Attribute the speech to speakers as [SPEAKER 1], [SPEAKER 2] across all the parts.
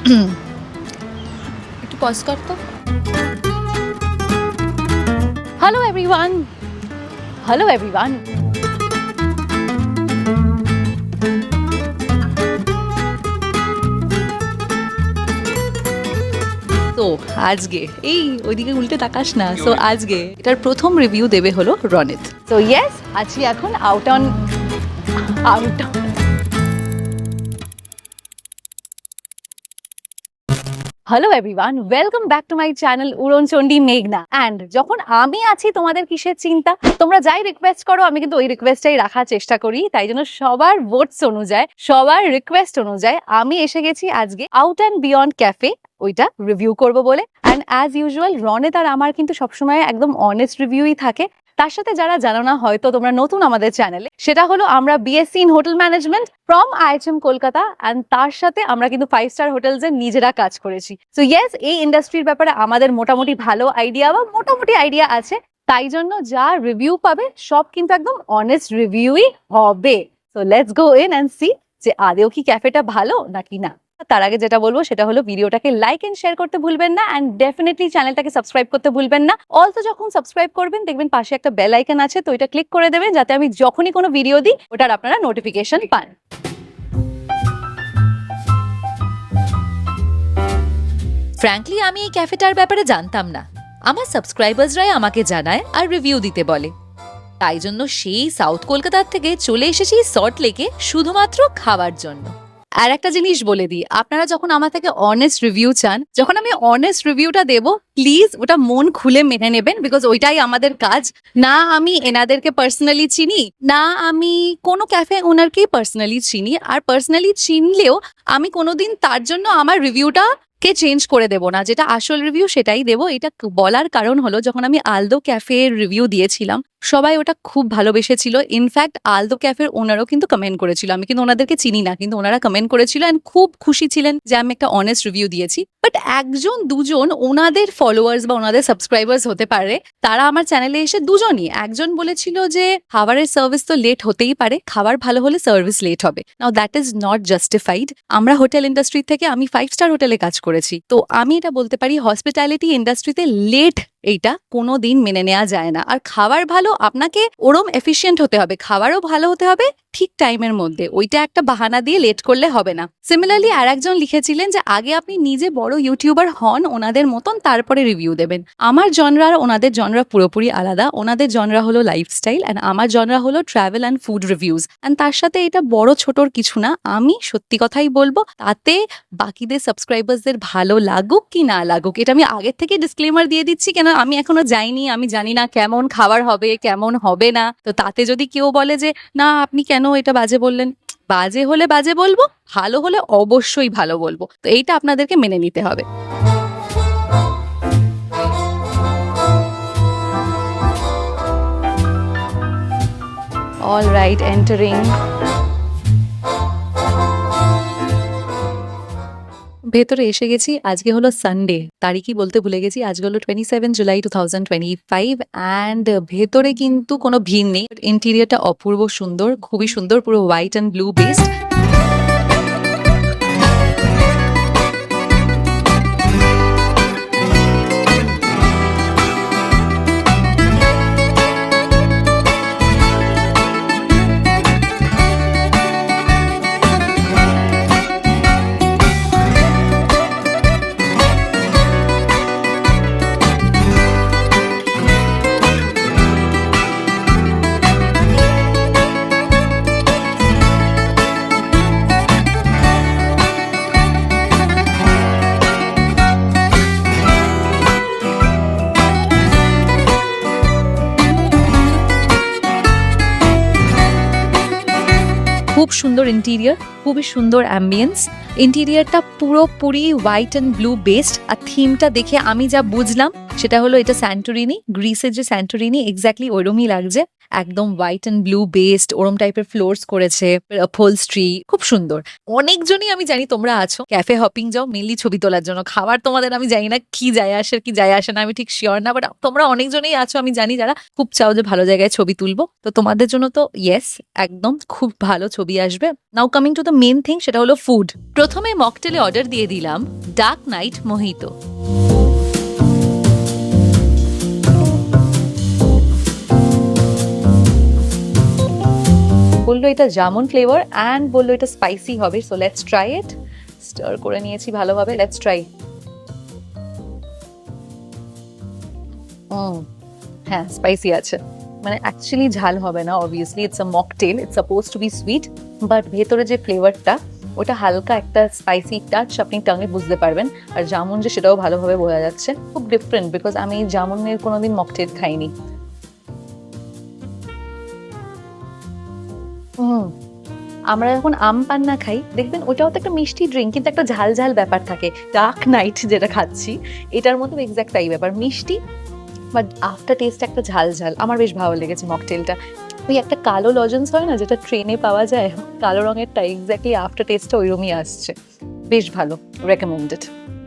[SPEAKER 1] একটু পজ কর তো। হ্যালো এভরিওয়ান হ্যালো এভরিওয়ান তো আজকে এই ওইদিকে উল্টে তাকাস না। সো আজকে এটার প্রথম রিভিউ দেবে হলো রনিত। তো ইয়েস আছি এখন out on out hello everyone welcome back to my channel উড়ন Uronchondi মেঘনা অ্যান্ড যখন আমি আছি তোমাদের কিসের চিন্তা? তোমরা যাই রিকোয়েস্ট করো, আমি কিন্তু ওই রিকোয়েস্টটাই রাখার চেষ্টা করি। তাই জন্য সবার ভোটস অনুযায়ী, সবার রিকোয়েস্ট অনুযায়ী আমি এসে গেছি আজকে আউট অ্যান্ড বিয়ন্ড ক্যাফে ওইটা রিভিউ করব বলে। অ্যান্ড অ্যাজ ইউজুয়াল রনে তার আমার কিন্তু সবসময় একদম অনেস্ট রিভিউই থাকে। তার সাথে যারা জানো না, হয়তো তোমরা নতুন আমাদের চ্যানেলে সেটা হলো আমরা BSc in hotel management from IHM Kolkata and তার সাথে আমরা কিন্তু ফাইভ স্টার হোটেলস এর নিজেরা কাজ করেছি। সো ইয়েস এই ইন্ডাস্ট্রির ব্যাপারে আমাদের মোটামুটি ভালো আইডিয়া বা মোটামুটি আইডিয়া আছে, তাই জন্য যা রিভিউ পাবে, সব কিন্তু একদম অনেস্ট রিভিউই হবে। So let's go in and see যে আদেও কি ক্যাফেটা ভালো নাকি না। তার আগে যেটা বলব সেটা হলো ভিডিওটাকে লাইক এন্ড শেয়ার করতে ভুলবেন না অ্যান্ড ডেফিনেটলি চ্যানেলটাকে সাবস্ক্রাইব করতে ভুলবেন না। অলসো যখন সাবস্ক্রাইব করবেন, দেখবেন পাশে একটা বেল আইকন আছে, তো এটা ক্লিক করে দেবেন যাতে আমি যখনই কোনো ভিডিও দিই, ওটার আপনারা নোটিফিকেশন পান।
[SPEAKER 2] ফ্র্যাঙ্কলি আমি এই ক্যাফেটার ব্যাপারে জানতাম না। আমার সাবস্ক্রাইবার্সরাই আমাকে জানায় আর রিভিউ দিতে বলে। তাই জন্য সেই সাউথ কলকাতার থেকে চলে এসেছি সল্ট লেকে শুধুমাত্র খাওয়ার জন্য।
[SPEAKER 1] আর একটা জিনিস বলে দিই, আপনারা যখন আমার থেকে অনেস্ট রিভিউ চান, যখন আমি অনেস্ট রিভিউটা দেব প্লিজ ওটা মন খুলে মেনে নেবেন বিকজ ওইটাই আমাদের কাজ। না আমি এনাদেরকে পার্সোনালি চিনি, না আমি কোনো ক্যাফে ওনারকেই পার্সোনালি চিনি, আর পার্সোনালি চিনলেও আমি কোনোদিন তার জন্য আমার রিভিউটা কে চেঞ্জ করে দেবো না। যেটা আসল রিভিউ সেটাই দেবো। এটা বলার কারণ হলো যখন আমি আলদো ক্যাফের রিভিউ দিয়েছিলাম সবাই ওটা খুব ভালোবেসেছিল। ইনফ্যাক্ট আলদো ক্যাফের ওনারও কিন্তু কমেন্ট করেছিল। আমি কিন্তু ওনাদেরকে চিনি না, কিন্তু ওনারা কমেন্ট করেছিল অ্যান্ড খুব খুশি ছিলেন যে আমি একটা অনেস্ট রিভিউ দিয়েছি। বাট একজন, দুজন ওনাদের ফলোয়ার্স বা ওনাদের সাবস্ক্রাইবার্স হতে পারে, তারা আমার চ্যানেলে এসে দুজনই। একজন বলেছিল যে, খাবারের সার্ভিস তো লেট হতেই পারে, খাবার ভালো হলে সার্ভিস লেট হবে। Now that is not justified আমরা হোটেল ইন্ডাস্ট্রি থেকে, আমি ফাইভ স্টার হোটেলে কাজ করেছি। তো আমি এটা বলতে পারি হসপিটালিটি ইন্ডাস্ট্রিতে লেট এইটা কোনো দিন মেনে নেওয়া যায় না। আর খাবার ভালো, আপনাকে ওরম এফিসিয়েন্ট হতে হবে। খাবারও ভালো হতে হবে ঠিক টাইমের মধ্যে। ওইটা একটা বাহানা দিয়ে লেট করলে হবে না। সিমিলারলি আর একজন লিখেছিলেন যে, আগে আপনি নিজে বড় ইউটিউবার হন, ওনাদের মতন তারপরে রিভিউ দেবেন। আমার জনরা আর ওনাদের জনরা পুরোপুরি আলাদা। ওনাদের জনরা হলো লাইফস্টাইল অ্যান্ড আমার জনরা হলো travel and food reviews and তার সাথে এটা বড় ছোটর কিছু না। আমি সত্যি কথাই বলব, তাতে বাকিদের সাবস্ক্রাইবার্সদের ভালো লাগুক কি না লাগুক, এটা আমি আগের থেকে ডিসক্লেমার দিয়ে দিচ্ছি কেন আমি এখনও যাইনি, আমি জানি না কেমন খাবার হবে, কেমন হবে না। তো তাতে যদি কেউ বলে যে, না, আপনি কেন এটা বাজে বললেন? বাজে হলে বাজে বলব, ভালো হলে অবশ্যই ভালো বলব। তো এইটা আপনাদেরকে মেনে নিতে হবে। অল রাইট এন্টারিং ভেতরে এসে গেছি, আজকে হলো সানডে তারিখই বলতে ভুলে গেছি, আজকে হলো twenty seven July two thousand twenty five and ভেতরে কিন্তু কোনো ভিড় নেই ইন্টিরিয়ারটা অপূর্ব সুন্দর, খুবই সুন্দর, পুরো হোয়াইট অ্যান্ড ব্লু বেসড খুব সুন্দর ইন্টিরিয়ার খুবই সুন্দর অ্যাম্বিয়েন্স ইন্টিরিয়ারটা পুরোপুরি হোয়াইট অ্যান্ড ব্লু বেসড আর থিমটা দেখে আমি যা বুঝলাম, সেটা হলো এটা স্যান্টোরিনি গ্রিসের যে স্যান্টোরিনি এক্স্যাক্টলি ওইরমই লাগছে। একদম হোয়াইট অ্যান্ড ব্লু বেসড ওরম টাইপের ফ্লোরস করেছে স্ট্রি খুব সুন্দর। অনেকজনই আমি জানি তোমরা আছো ক্যাফে হপিং যাও মেনলি ছবি তোলার জন্য। খাবার তোমাদের আমি জানি না কি যায় আসে, কি যায় আসে না, আমি ঠিক শিওর না বাট তোমরা অনেকজনই আছো, আমি জানি যারা খুব চাও যে ভালো জায়গায় ছবি তুলবো। তো তোমাদের জন্য তো ইয়েস একদম খুব ভালো ছবি আসবে। Now coming to the main thing সেটা হলো ফুড প্রথমে মকটেলে অর্ডার দিয়ে দিলাম ডার্ক নাইট মোহিতো বলল এটা জামুন ফ্লেভার অ্যান্ড বলল এটা স্পাইসি হবে so let's try it stir করে নিয়েছি ভালোভাবে লেটস ট্রাই হ্যাঁ স্পাইসি আছে। মানে অ্যাকচুয়ালি ঝাল হবে না obviously it's a mocktail it's suppose to be sweet but ভেতরে যে ফ্লেভারটা ওটা হালকা একটা স্পাইসি টাচ আপনি টাঙে বুঝতে পারবেন। আর জামুন যে সেটাও ভালোভাবে বোঝা যাচ্ছে, খুব ডিফারেন্ট বিকজ আমি জামুনের কোনোদিন মকটেল খাইনি। হুম। আমরা যখন আম পান্না খাই, দেখবেন ওটাও তো একটা মিষ্টি ড্রিঙ্ক কিন্তু একটা ঝাল ঝাল ব্যাপার থাকে। ডার্ক নাইট যেটা খাচ্ছি, এটার মতো এক্স্যাক্ট তাই ব্যাপার। মিষ্টি বাট আফটার টেস্ট একটা ঝাল ঝাল আমার বেশ ভালো লেগেছে মকটেলটা ওই একটা কালো লজেন্স হয় না, যেটা ট্রেনে পাওয়া যায়, কালো রঙেরটা এক্স্যাক্টলি আফটার টেস্টটা ওইরকমই আসছে। বেশ ভালো রেকমেন্ডেড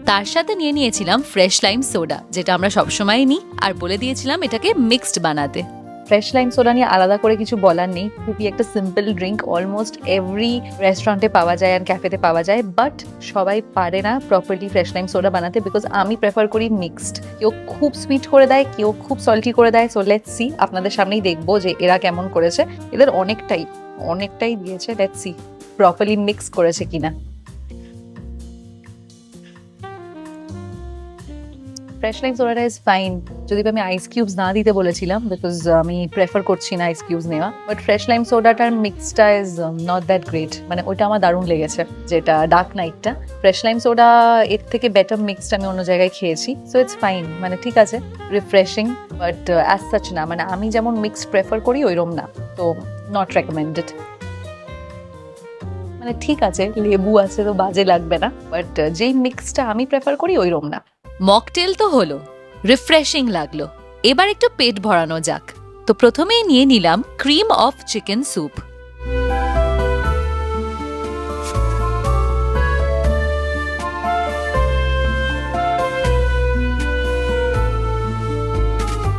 [SPEAKER 1] তার সাথে নিয়ে নিয়েছিলাম ফ্রেশ লাইম সোডা যেটা আমরা সবসময় নিই, আর বলে দিয়েছিলাম এটাকে মিক্সড বানাতে। ফ্রেশ লাইম সোডা নিয়ে আলাদা করে কিছু বলার নেই। খুবই একটা সিম্পল ড্রিঙ্ক অলমোস্ট এভরি রেস্টুরেন্টে পাওয়া যায় আর ক্যাফেতে পাওয়া যায় বাট সবাই পারে না প্রপারলি ফ্রেশ লাইম সোডা বানাতে বিকজ আমি প্রেফার করি মিক্সড কেউ খুব সুইট করে দেয়, কেউ খুব সল্টি করে দেয় সো লেটস সি আপনাদের সামনেই দেখব যে এরা কেমন করেছে। এদের অনেকটাই অনেকটাই দিয়েছে লেটস সি প্রপারলি মিক্স করেছে কিনা। ফ্রেশ লাইম সোডাটা ইজ ফাইন যদি আমি আইস কিউবস না দিতে বলেছিলাম বিকজ আমি প্রেফার করছি না আইস কিউবস নেওয়া বাট ফ্রেশ লাইম সোডাটার মিক্সটা ইজ নট দ্যাট গ্রেট মানে ওইটা আমার দারুণ লেগেছে, যেটা ডার্ক নাইটটা ফ্রেশ লাইম সোডা এর থেকে বেটার মিক্সড আমি অন্য জায়গায় খেয়েছি সো ইটস ফাইন মানে ঠিক আছে রিফ্রেশিং বাট অ্যাজ সাচ না। মানে আমি যেমন মিক্সড প্রেফার করি, ওইরম না। তো নট রেকমেন্ডেড মানে ঠিক আছে, লেবু আছে তো বাজে লাগবে না বাট যেই মিক্সটা আমি প্রেফার করি, ওইরম না। মকটেল তো হলো। রিফ্রেশিং লাগল। এবার একটু পেট ভরানো যাক। তো প্রথমেই নিয়ে নিলাম cream of chicken soup.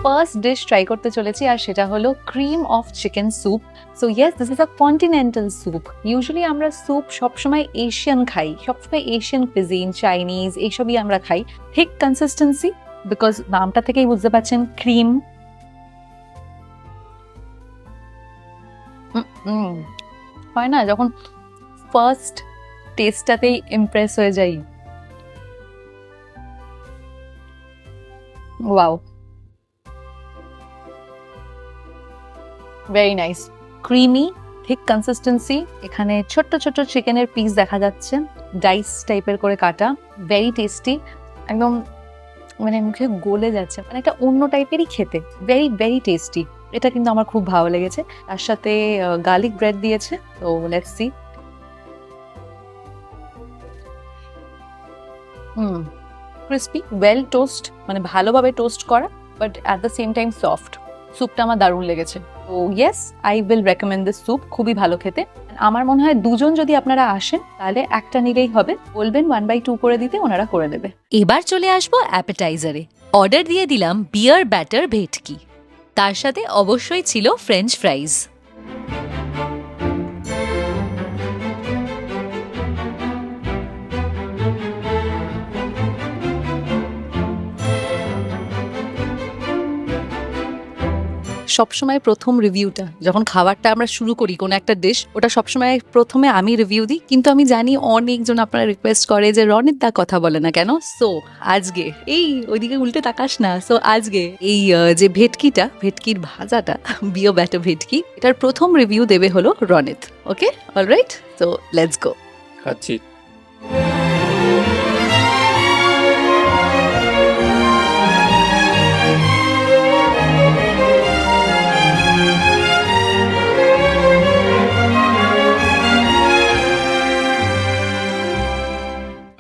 [SPEAKER 1] First dish try করতে চলেছি, আর সেটা হলো cream of chicken soup so yes this is a continental soup usually আমরা স্যুপ সবসময় এশিয়ান খাই, সবসময় এশিয়ান কুজিন চাইনিজ এইসবই আমরা খাই। ঠিক কনসিস্টেন্সি বিকজ নামটা থেকেই বুঝতে পারছেন ক্রিম হয় না, যখন ফার্স্ট টেস্টটাতেই ইমপ্রেস হয়ে যাই। ওয়াও ভেরি নাইস ক্রিমি ঠিক কনসিস্টেন্সি এখানে ছোট্ট ছোট্ট চিকেনের পিস দেখা যাচ্ছে। ডাইস টাইপের করে কাটা। ভেরি টেস্টি একদম মানে মুখে গলে যাচ্ছে। মানে একটা অন্য টাইপেরই খেতে। ভেরি ভেরি টেস্টি এটা কিন্তু আমার খুব ভালো লেগেছে। তার সাথে গার্লিক ব্রেড দিয়েছে। তো let's see hmm crispy well toast মানে ভালোভাবে টোস্ট করা but at the same time soft স্যুপটা আমার দারুণ লেগেছে। তো yes I will recommend this soup খুবই ভালো খেতে। আমার মনে হয় দুজন যদি আপনারা আসেন, তাহলে একটা নিলেই হবে। বলবেন ওয়ান বাই টু করে দিতে, ওনারা করে দেবে এবার চলে আসব অ্যাপেটাইজারে অর্ডার দিয়ে দিলাম বিয়ার ব্যাটার ভেটকি। তার সাথে অবশ্যই ছিল ফ্রেঞ্চ ফ্রাইজ সবসময় প্রথম রিভিউটা যখন খাবারটা আমরা শুরু করি কোনো একটা ডিশ ওটা সবসময় প্রথমে আমি রিভিউ দিই। কিন্তু আমি জানি অনেকজন আপনারা রিকোয়েস্ট করে যে, রনিত দা কথা বলে না কেন? সো আজকে এই ওইদিকে উল্টে তাকাস না। সো আজকে এই যে ভেটকিটা, ভেটকির ভাজাটা বিও ব্যাটো ভেটকি, এটার প্রথম রিভিউ দেবে হলো Ronit. Okay alright so let's go
[SPEAKER 3] খাচ্ছি।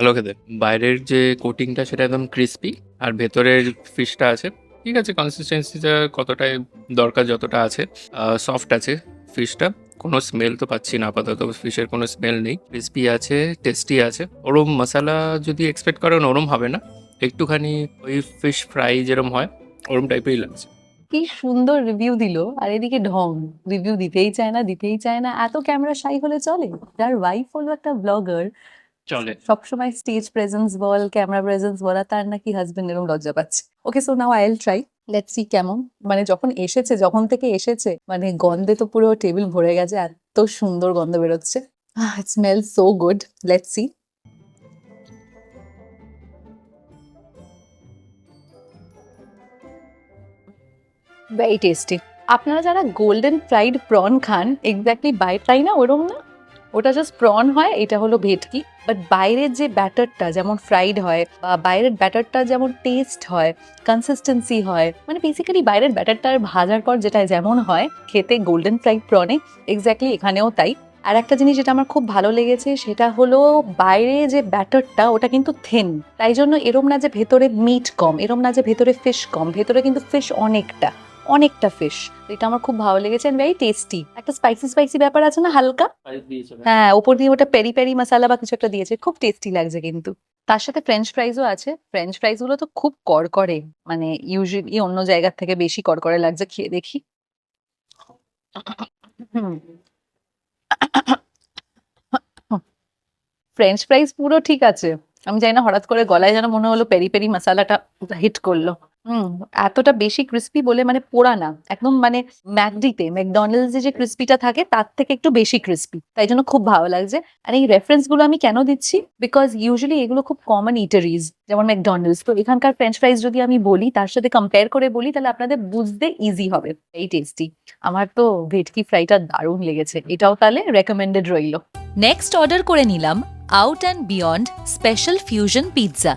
[SPEAKER 3] ভালো খেতে। বাইরের যে কোটিংটা সেটা একদম ক্রিস্পি আর ভেতরের ফিশটা আছে, ঠিক আছে কনসিস্টেন্সিটা কতটাই দরকার যতটা আছে সফট আছে ফিশটা কোনো স্মেল তো পাচ্ছি না, আপাতত ফিশের কোনো স্মেল নেই। ক্রিস্পি আছে টেস্টি আছে, ওরম মশালা যদি এক্সপেক্ট করেন ওরম হবে না, একটুখানি ওই ফিশ ফ্রাই যেরম হয়, ওরম টাইপেরই লাগছে।
[SPEAKER 1] কি সুন্দর রিভিউ দিল, আর এদিকে ঢং রিভিউ দিতেই চায় না, দিতেই চায় না, এত ক্যামেরা শাই হলে চলে? যার ওয়াইফ হলো একটা ব্লগার
[SPEAKER 3] চলে।
[SPEAKER 1] সবসময় স্টেজ প্রেজেন্স বল ক্যামেরা প্রেজেন্স বলা তার নাকি হাজবেন্ড এরকম লজ্জা পাচ্ছে। Okay so now I will try let's see কেমন। মানে যখন এসেছে, যখন থেকে এসেছে মানে গন্ধে তো পুরো টেবিল ভরে গেছে, এত সুন্দর গন্ধ বেরোচ্ছে। It smell so good let's see very tasty আপনারা যারা গোল্ডেন ফ্রাইড প্রন খান এক্স্যাক্টলি বাইরটাই না, ওরম না? ওটা জাস্ট প্রন হয়, এটা হলো ভেটকি। বাট বাইরের যে ব্যাটারটা যেমন ফ্রাইড হয় বা বাইরের ব্যাটারটা যেমন টেস্ট হয় কনসিস্টেন্সি হয় মানে বেসিক্যালি বাইরের ব্যাটারটার ভাজার পর যেটা যেমন হয়, খেতে গোল্ডেন ফ্রাইড প্রনে এক্স্যাক্টলি এখানেও তাই। আর একটা জিনিস যেটা আমার খুব ভালো লেগেছে, সেটা হলো বাইরে যে ব্যাটারটা, ওটা কিন্তু থেন তাই জন্য এরম না যে ভেতরে মিট কম, এরম না যে ভেতরে ফিশ কম, ভেতরে কিন্তু ফিশ অনেকটা। অনেকটা ফিশ এটা আমার খুব ভালো লেগেছে এন্ড ভেরি টেস্টি একটা স্পাইসি স্পাইসি ব্যাপার আছে না হালকা? হ্যাঁ ওপর দিয়ে ওটা পেরি পেরি মশলা বা কিছু একটা দিয়েছে খুব টেস্টি লাগছে কিন্তু। তার সাথে ফ্রেঞ্চ ফ্রাইজও আছে। ফ্রেঞ্চ ফ্রাইজগুলো তো খুব কড়কড়ে মানে ইউজুয়ালি অন্য জায়গার থেকে বেশি কড়কড়ে লাগছে খেয়ে দেখি। ফ্রেঞ্চ ফ্রাইজ পুরো ঠিক আছে। আমি জানি না হঠাৎ করে গলায় যেন মনে হলো পেরি পেরি মশলাটা হিট করল। হুম, এতটা বেশি ক্রিস্পি বলে মানে পোড়া না। একদম মানে ম্যাকডিতে ম্যাকডোনাল্ডস যে ক্রিস্পিটা থাকে, তার থেকে একটু বেশি ক্রিস্পি তাই জন্য খুব ভালো লাগছে। আর এই রেফারেন্সগুলো আমি কেন দিচ্ছি? বিকজ ইউজুয়ালি এগুলো খুব কমন ইটারিজ যেমন ম্যাকডোনাল্ডস। তো এখানকার ফ্রেঞ্চ ফ্রাইজ যদি আমি বলি, তার সাথে কম্পেয়ার করে বলি, তাহলে আপনাদের বুঝতে ইজি হবে। এই টেস্টি আমার তো ভেটকি ফ্রাইটা দারুণ লেগেছে। এটাও তাহলে রেকমেন্ডেড রইল।
[SPEAKER 2] নেক্সট অর্ডার করে নিলাম out and beyond special fusion pizza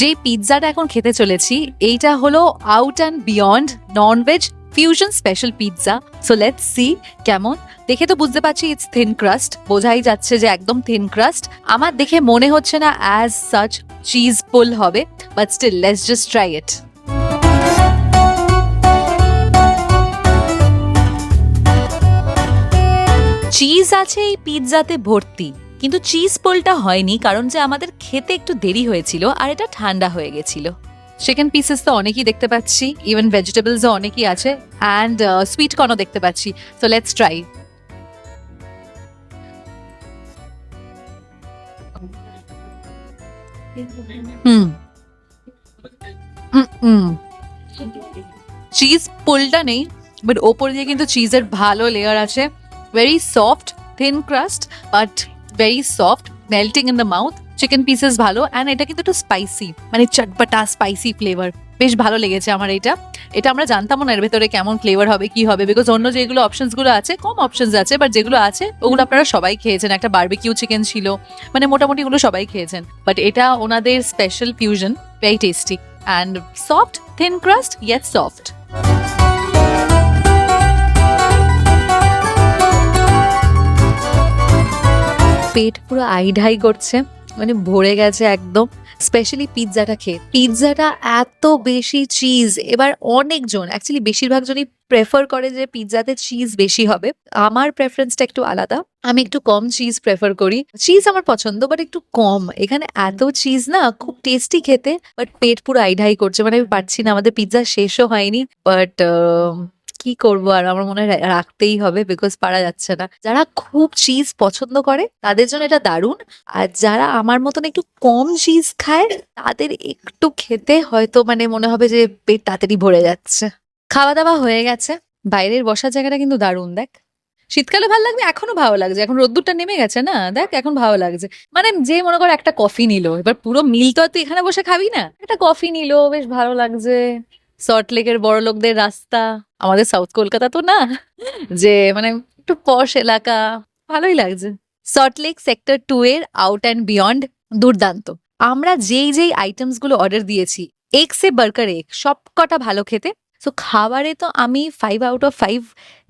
[SPEAKER 1] যে পিৎজাটা এখন খেতে চলেছি, এইটা হলো out and beyond non veg fusion special pizza so let's see কেমন। দেখে তো বুঝতে পারছি ইটস থিন ক্রাস্ট বোঝাই যাচ্ছে যে একদম থিন ক্রাস্ট আমার দেখে মনে হচ্ছে না অ্যাজ সাচ চিজ পুল হবে but still let's just try it
[SPEAKER 2] cheese আছে এই পিৎজাতে ভর্তি। কিন্তু চিজ পোলটা হয়নি কারণ যে আমাদের খেতে একটু দেরি হয়েছিল আর এটা ঠান্ডা হয়ে গেছিল।
[SPEAKER 1] চিকেন পিসেস তো অনেকই দেখতে পাচ্ছি ইভেন ভেজিটেবলসও অনেকই আছে অ্যান্ড সুইট কর্নও দেখতে পাচ্ছি so let's try hmm cheese পুলটা নেই বাট ওপর দিয়ে কিন্তু চিজের ভালো লেয়ার আছে। Very soft thin crust but very soft melting in the mouth chicken pieces ভালো অ্যান্ড এটা কিন্তু একটু স্পাইসি মানে চটপটা স্পাইসি ফ্লেভার বেশ ভালো লেগেছে আমার এটা। এটা আমরা জানতাম না এর ভেতরে কেমন ফ্লেভার হবে, কি হবে বিকজ অন্য যেগুলো অপশনসগুলো আছে, কম অপশনস আছে বাট যেগুলো আছে, ওগুলো আপনারা সবাই খেয়েছেন। একটা বারবিকিউ চিকেন ছিল মানে মোটামুটি ওগুলো সবাই খেয়েছেন। বাট এটা ওনাদের special fusion very tasty and soft thin crust yet soft পেট পুরো আইঢাই করছে মানে ভরে গেছে একদম স্পেশালি পিৎজাটা খেয়ে। পিৎজাটা এত বেশি চিজ এবার অনেকজন অ্যাকচুয়ালি বেশিরভাগ জনই প্রেফার করে যে পিৎজাতে চিজ বেশি হবে। আমার প্রেফারেন্সটা একটু আলাদা, আমি একটু কম চিজ প্রেফার করি। চিজ আমার পছন্দ বাট একটু কম। এখানে এত চিজ না, খুব টেস্টি খেতে বাট পেট পুরো আইঢাই করছে মানে আমি পারছি না, আমাদের পিৎজা শেষও হয়নি বাট কি করব আর আমার মনে হয় রাখতেই হবে বিকজ পারা যাচ্ছে না। যারা খুব চিজ পছন্দ করে, তাদের জন্য এটা দারুণ। আর যারা আমার মতন একটু কম চিজ খায়, তাদের একটু খেতে হয়তো মানে মনে হবে যে পেট তাড়াতাড়ি ভরে যাচ্ছে। খাওয়া দাওয়া হয়ে গেছে। বাইরের বসার জায়গাটা কিন্তু দারুণ, দেখ। শীতকালে ভালো লাগবে এখনও ভালো লাগছে। এখন রোদ্দুরটা নেমে গেছে না? দেখ, এখন ভালো লাগছে। মানে যে মনে কর একটা কফি নিল, এবার পুরো মিল তো আর তুই এখানে বসে খাবি না। একটা কফি নিল, বেশ ভালো লাগছে। সল্ট লেকের বড় লোকদের রাস্তা, আমাদের সাউথ কলকাতা তো না, যে মানে একটু পশ এলাকা, ভালোই লাগছে। সল্টলেক সেক্টর টু এর আউট অ্যান্ড বিয়ন্ড দুর্দান্ত। আমরা যেই যেই আইটেমসগুলো অর্ডার দিয়েছি এক্স এ বার্কার এক সবকটা ভালো খেতে সো খাবারে তো আমি ফাইভ আউট অফ ফাইভ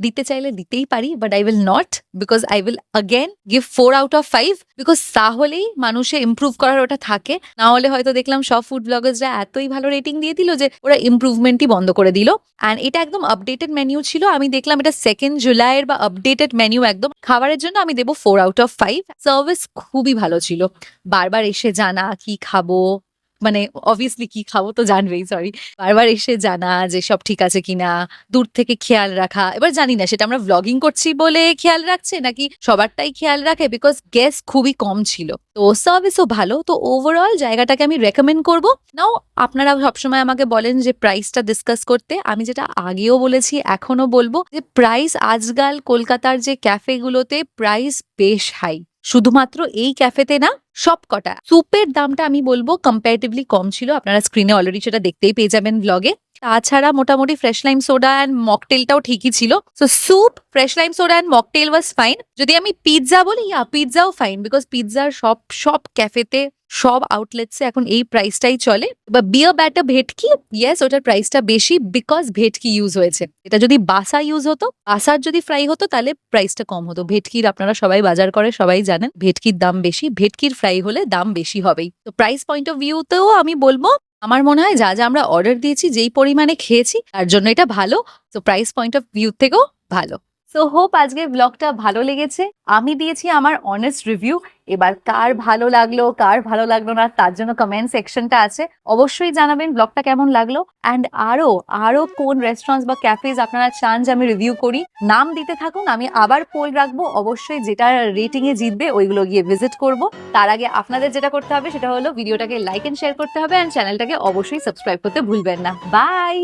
[SPEAKER 1] দিতে চাইলে দিতেই পারি but I will not because I will again give four out of five because তাহলেই মানুষে ইমপ্রুভ করার ওটা থাকে। না হলে হয়তো দেখলাম সব ফুড ব্লগার্সরা এতই ভালো রেটিং দিয়ে দিল যে ওরা ইমপ্রুভমেন্টই বন্ধ করে দিল। অ্যান্ড এটা একদম আপডেটেড মেনিউ ছিল। আমি দেখলাম এটা সেকেন্ড জুলাইয়ের বা আপডেটেড মেনিউ একদম। খাবারের জন্য আমি দেবো four out of five service খুবই ভালো ছিল। বারবার এসে জানা কি খাব মানে অবভিয়াসলি কি খাব তো জানবেই সরি বারবার এসে জানা যে সব ঠিক আছে কিনা, দূর থেকে খেয়াল রাখা। এবার জানি না, সেটা আমরা ভ্লগিং করছি বলে খেয়াল রাখছে নাকি সবারটাই খেয়াল রাখে? বিকজ গেস খুবই কম ছিল। তো সার্ভিসও ভালো, তো ওভারঅল জায়গাটাকে আমি রেকমেন্ড করব। নাও আপনারা সবসময় আমাকে বলেন যে প্রাইসটা ডিসকাস করতে। আমি যেটা আগেও বলেছি এখনও বলব যে প্রাইস আজকাল কলকাতার যে ক্যাফেগুলোতে প্রাইস বেশ হাই শুধুমাত্র এই ক্যাফেতে না সব কটা স্যুপের দামটা আমি বলব কম্পারেটিভলি কম ছিল। আপনারা স্ক্রিনে অলরেডি সেটা দেখতেই পেয়ে যাবেন ব্লগে তাছাড়া মোটামুটি ফ্রেশ লাইম সোডা অ্যান্ড মকটেলটাও ঠিকই ছিল। So soup fresh lime soda and mocktail was fine যদি আমি পিৎজা বলি ইয়া পিৎজাও ফাইন বিকজ পিৎজার সব সব ক্যাফেতে সব আউটলেটসে এখন এই প্রাইসটাই চলে। বা বিয়ার ব্যাটার ভেটকি ইয়েস ওটার প্রাইসটা বেশি বিকজ ভেটকি ইউজ হয়েছে। এটা যদি বাসা ইউজ হতো, বাসার যদি ফ্রাই হতো, তাহলে প্রাইসটা কম হতো। ভেটকির আপনারা সবাই বাজার করে, সবাই জানেন, ভেটকির দাম বেশি, ভেটকির ফ্রাই হলে দাম বেশি হবেই। তো প্রাইস পয়েন্ট অফ ভিউতেও আমি বলব আমার মনে হয় যা যা আমরা অর্ডার দিয়েছি, যেই পরিমাণে খেয়েছি, তার জন্য এটা ভালো। তো প্রাইস পয়েন্ট অফ ভিউ থেকেও ভালো। সো হোপ আজকের ব্লগটা ভালো লেগেছে। আমি দিয়েছি আমার অনেস্ট রিভিউ এবার কার ভালো লাগল, কার ভালো লাগল না, তার জন্য কমেন্ট সেকশনটা আছে। অবশ্যই জানাবেন ব্লগটা কেমন লাগল। অ্যান্ড আরও আরও কোন রেস্টুরেন্টস বা ক্যাফেজ আপনারা চান যে আমি রিভিউ করি, নাম দিতে থাকুন। আমি আবার পোল রাখব। অবশ্যই যেটা রেটিংয়ে জিতবে, ওইগুলো গিয়ে ভিজিট করব। তার আগে আপনাদের যেটা করতে হবে, সেটা হলো ভিডিওটাকে লাইক এন্ড শেয়ার করতে হবে। অ্যান্ড চ্যানেলটাকে অবশ্যই সাবস্ক্রাইব করতে ভুলবেন না। বাই